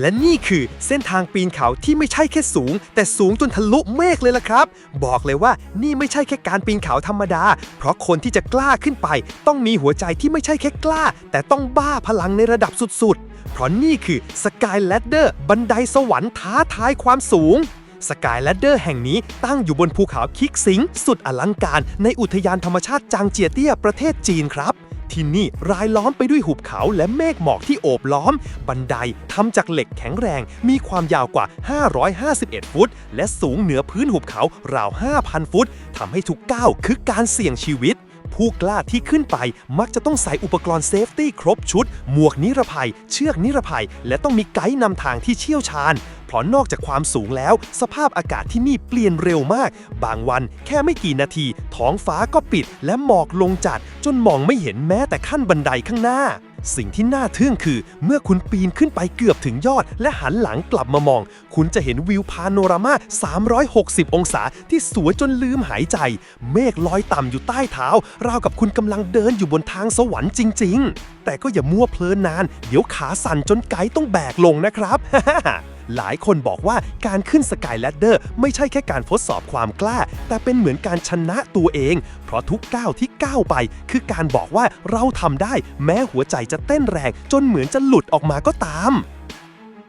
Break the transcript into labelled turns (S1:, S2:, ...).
S1: และนี่คือเส้นทางปีนเขาที่ไม่ใช่แค่สูง แต่สูงจนทะลุเมฆเลยล่ะครับ บอกเลยว่านี่ไม่ใช่แค่การปีนเขาธรรมดา เพราะคนที่จะกล้าขึ้นไป ต้องมีหัวใจที่ไม่ใช่แค่กล้า แต่ต้องบ้าพลังในระดับสุดๆ เพราะนี่คือสกายแลดเดอร์บันไดสวรรค์ท้าทายความสูงสกายแลดเดอร์แห่งนี้ตั้งอยู่บนภูเขาคิกสิง สุดอลังการในอุทยานธรรมชาติจางเจียเตี้ยประเทศจีนครับ ที่นี่รายล้อมไปด้วยหุบเขาและเมฆหมอกที่โอบล้อม บันไดทำจากเหล็กแข็งแรง มีความยาวกว่า 551 ฟุต และสูงเหนือพื้นหุบเขาราว 5,000 ฟุตทำให้ทุกก้าวคือการเสี่ยงชีวิตผู้กล้าที่ขึ้นไปมักจะต้องใส่อุปกรณ์เซฟตี้ครบชุด หมวกนิรภัย เชือกนิรภัย และต้องมีไกด์นำทางที่เชี่ยวชาญ เพราะนอกจากความสูงแล้ว สภาพอากาศที่นี่เปลี่ยนเร็วมาก บางวันแค่ไม่กี่นาที ท้องฟ้าก็ปิดและหมอกลงจัด จนมองไม่เห็นแม้แต่ขั้นบันไดข้างหน้า สิ่งที่น่าทึ่งคือ เมื่อคุณปีนขึ้นไปเกือบถึงยอด และหันหลังกลับมามอง คุณจะเห็นวิวพาโนรามา 360 องศาที่สวยจนลืมหายใจ เมฆลอยต่ำอยู่ใต้เท้า ราวกับคุณกำลังเดินอยู่บนทางสวรรค์จริง ๆ แต่ก็อย่ามั่วเพลินนาน เดี๋ยวขาสั่นจนไกด์ต้องแบกลงนะครับ หลายคนบอกว่าการขึ้นสกายแลดเดอร์ไม่ใช่แค่การทดสอบความกล้า แต่เป็นเหมือนการชนะตัวเอง เพราะทุกก้าวที่ก้าวไป คือการบอกว่าเราทำได้ แม้หัวใจจะเต้นแรง จนเหมือนจะหลุดออกมาก็ตาม